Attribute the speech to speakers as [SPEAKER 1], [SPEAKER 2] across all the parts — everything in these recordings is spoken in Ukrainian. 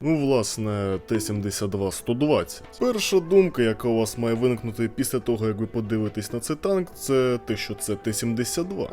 [SPEAKER 1] Ну, власне, Т-72-120. Перша думка, яка у вас має виникнути після того, як ви подивитесь на цей танк, це те, що це Т-72.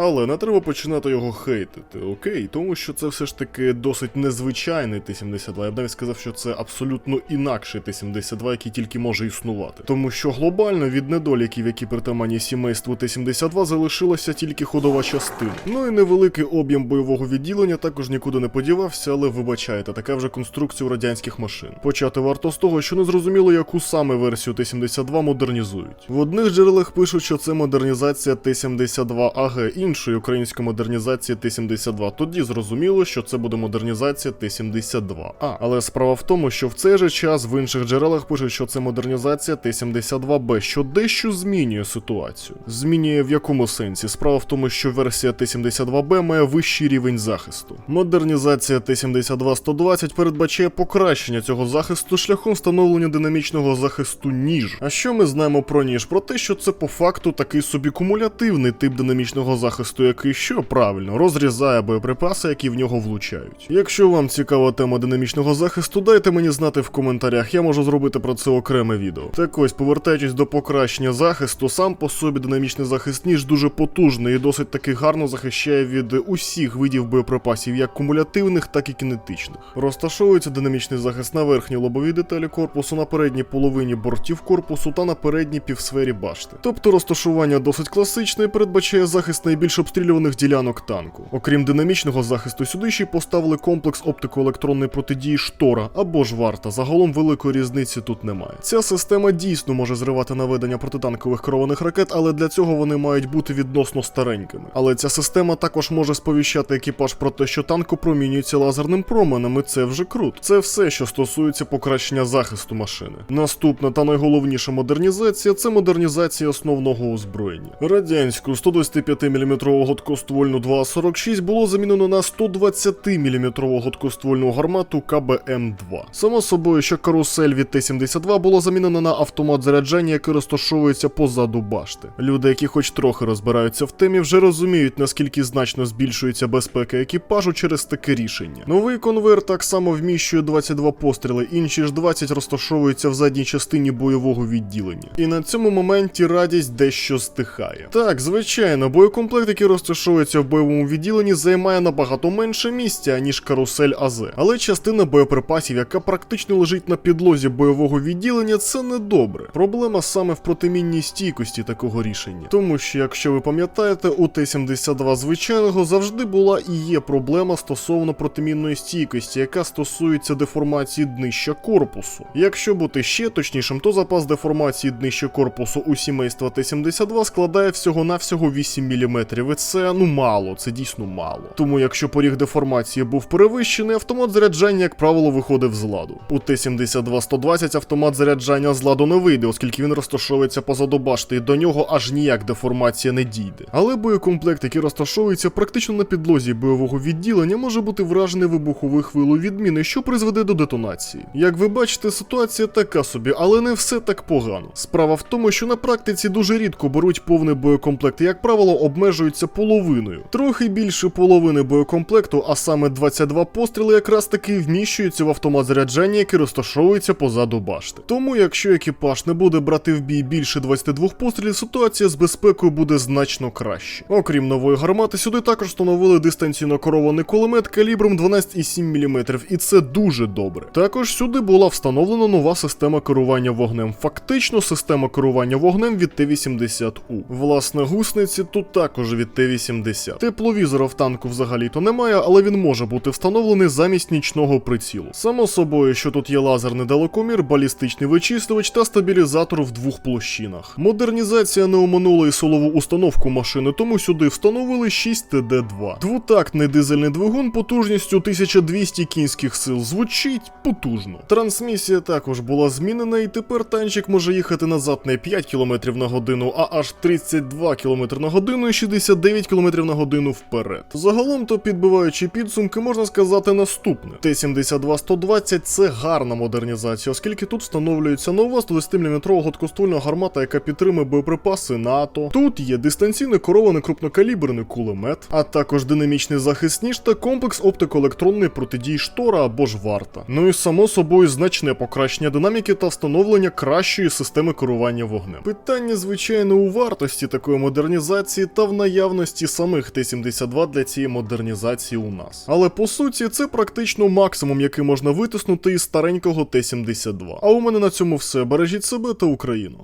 [SPEAKER 1] Але не треба починати його хейтити, окей? Тому що це все ж таки досить незвичайний Т-72. Я б навіть сказав, що це абсолютно інакший Т-72, який тільки може існувати. Тому що глобально від недоліків, які притаманні сімейству Т-72, залишилася тільки ходова частина. Ну і невеликий об'єм бойового відділення також нікуди не подівався, але вибачайте, така вже конструкція у радянських машин. Почати варто з того, що не зрозуміло, яку саме версію Т-72 модернізують. В одних джерелах пишуть, що це модернізація Т-72АГ, іншої української модернізації Т-72. Тоді зрозуміло, що це буде модернізація Т-72А. Але справа в тому, що в цей же час в інших джерелах пишуть, що це модернізація Т-72Б, що дещо змінює ситуацію. Змінює в якому сенсі? Справа в тому, що версія Т-72Б має вищий рівень захисту. Модернізація Т-72-120 передбачає покращення цього захисту шляхом встановлення динамічного захисту ніж. А що ми знаємо про ніж? Про те, що це по факту такий собі кумулятивний тип динамічного захисту, який що правильно розрізає боєприпаси, які в нього влучають. Якщо вам цікава тема динамічного захисту, дайте мені знати в коментарях, я можу зробити про це окреме відео. Так ось, повертаючись до покращення захисту, сам по собі динамічний захист ніж дуже потужний і досить таки гарно захищає від усіх видів боєприпасів, як кумулятивних, так і кінетичних. Розташовується динамічний захист на верхній лобовій деталі корпусу, на передній половині бортів корпусу та на передній півсфері башти. Тобто розташування досить класичне і передбачає захист найбільш обстрілюваних ділянок танку. Окрім динамічного захисту, сюди ще й поставили комплекс оптико-електронної протидії штора або ж варта. Загалом великої різниці тут немає. Ця система дійсно може зривати наведення протитанкових керованих ракет, але для цього вони мають бути відносно старенькими. Але ця система також може сповіщати екіпаж про те, що танк опромінюється лазерним променем, і це вже круто. Це все, що стосується покращення захисту машини. Наступна та найголовніша модернізація це модернізація основного озброєння. Радянську 125 мм гладкоствольну 246 було замінено на 120 мм гладкоствольну гармату КБМ-2. Само собою, що карусель від Т-72 було замінено на автомат заряджання, який розташовується позаду башти. Люди, які хоч трохи розбираються в темі, вже розуміють, наскільки значно збільшується безпека екіпажу через таке рішення. Новий конвейер так само вміщує 22 постріли, інші ж 20 розташовуються в задній частині бойового відділення. І на цьому моменті радість дещо стихає. Так, звичайно, боєкомплект, який розташовується в бойовому відділенні, займає набагато менше місця, ніж карусель АЗ. Але частина боєприпасів, яка практично лежить на підлозі бойового відділення, це не добре. Проблема саме в протимінній стійкості такого рішення. Тому що, якщо ви пам'ятаєте, у Т-72 звичайного завжди була і є проблема стосовно протимінної стійкості, яка стосується деформації днища корпусу. Якщо бути ще точнішим, то запас деформації днища корпусу у сімейства Т-72 складає всього-навсього 8 мм, і це ну мало, це дійсно мало. Тому якщо поріг деформації був перевищений, автомат заряджання, як правило, виходив з ладу. У Т-72-120 автомат заряджання з ладу не вийде, оскільки він розташовується позаду башти, і до нього аж ніяк деформація не дійде. Але боєкомплект, який розташовується практично на підлозі бойового відділення, може бути вражений вибуховою хвилою відміни, що призведе до детонації. Як ви бачите, ситуація така собі, але не все так погано. Справа в тому, що на практиці дуже рідко беруть повний боєкомплект і, як правило, обмежуються половиною. Трохи більше половини боєкомплекту, а саме 22 постріли, якраз таки вміщуються в автомат заряджання, який розташовується позаду башти. Тому, якщо екіпаж не буде брати в бій більше 22 пострілів, ситуація з безпекою буде значно краще. Окрім нової гармати, сюди також встановили дистанційно керований кулемет калібром 12,7 мм, і це дуже добре. Також сюди була встановлена нова система керування вогнем. Фактично, система керування вогнем від Т-80У. Власне, гусениці тут також від Т-80. Тепловізора в танку взагалі-то немає, але він може бути встановлений замість нічного прицілу. Само собою, що тут є лазерний далекомір, балістичний вичислювач та стабілізатор в двох площинах. Модернізація не оминула і силову установку машини, тому сюди встановили 6 ТД-2. Двотактний дизельний двигун потужністю 1200 кінських сил звучить потужно. Трансмісія також була змінена, і тепер танчик може їхати назад не 5 км на годину, а аж 32 км на годину і 79 км на годину вперед. Загалом, то підбиваючи підсумки, можна сказати наступне: Т-72-120 це гарна модернізація, оскільки тут встановлюється нова 110-мм гладкоствольна гармата, яка підтримує боєприпаси НАТО. Тут є дистанційний керований крупнокаліберний кулемет, а також динамічний захист та комплекс оптико-електронної протидії штора або ж варта. Ну і само собою значне покращення динаміки та встановлення кращої системи керування вогнем. Питання, звичайно, у вартості такої модернізації та в наявності самих Т-72 для цієї модернізації у нас. Але по суті, це практично максимум, який можна витиснути із старенького Т-72. А у мене на цьому все. Бережіть себе та Україну.